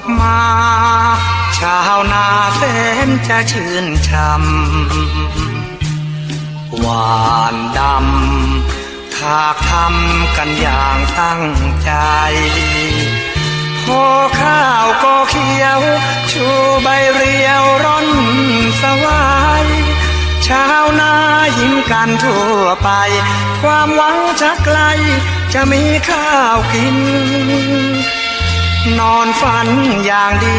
กมา ชาวนาแสนจะชื่นช่ำหวานดำถากทำกันอย่างตั้งใจพอข้าวก็เขียว ชูใบเรียวร่อนสวายชาวนายิ้มกันทั่วไป ความหวังจะไกลจะมีข้าวกิน นอนฝันอย่างดี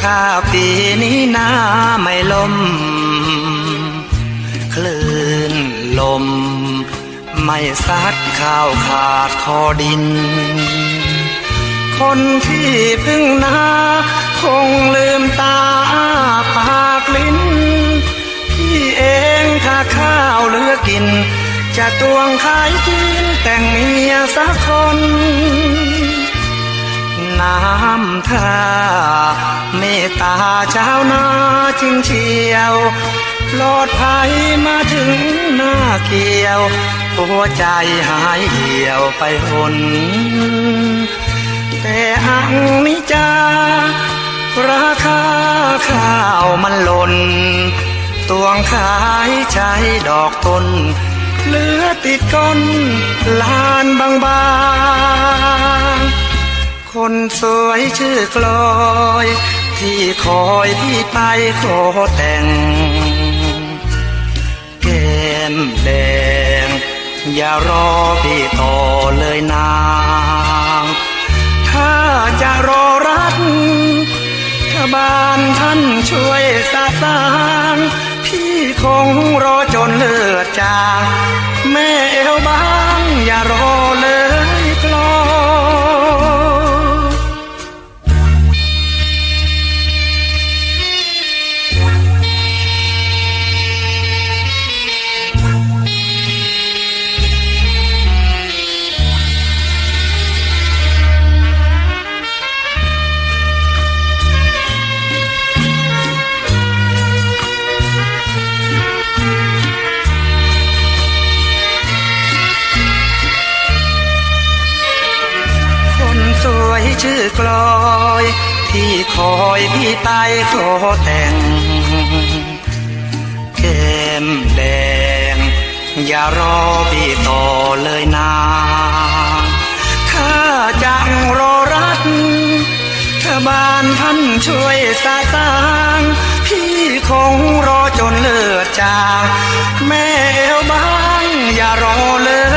ถ้าปีนี้นาไม่ลม คลื่นลม ไม่ซัดข้าวขาดคอดิน คนที่พึ่งนาคงลืมตาอ้าปากลิ้น พี่เองถ้าข้าวเหลือกิน จะตวงขายกินแต่งเมียสักคน น้ำท่าเมตตาเจ้านาจริงเชียวปลอดภัยมาถึงหน้าเกี่ยว หัวใจหายเหี่ยวไปหนแต่อังนิจาราคาข้าวมันหล่นตวงขายใช้ดอกต้นเหลือติดก้นลานบางๆ คนสวยชื่อกลอยที่คอยพี่ไปขอแต่งแก้มแดง อย่ารอพี่ต่อเลยนาง ถ้าจะรอรักถ้าบานท่านช่วยสาสางพี่คงรอจนเลือดจาง แม่เอวบางอย่ารอ ชื่อกลอยที่คอยพี่ไปขอแต่งแก้มแดง อย่ารอพี่ต่อเลยนางถ้าจังรอรักถ้าบ้านท่านช่วยสาสางพี่คงรอจนเลือดจาง แม่เอวบางอย่ารอเลย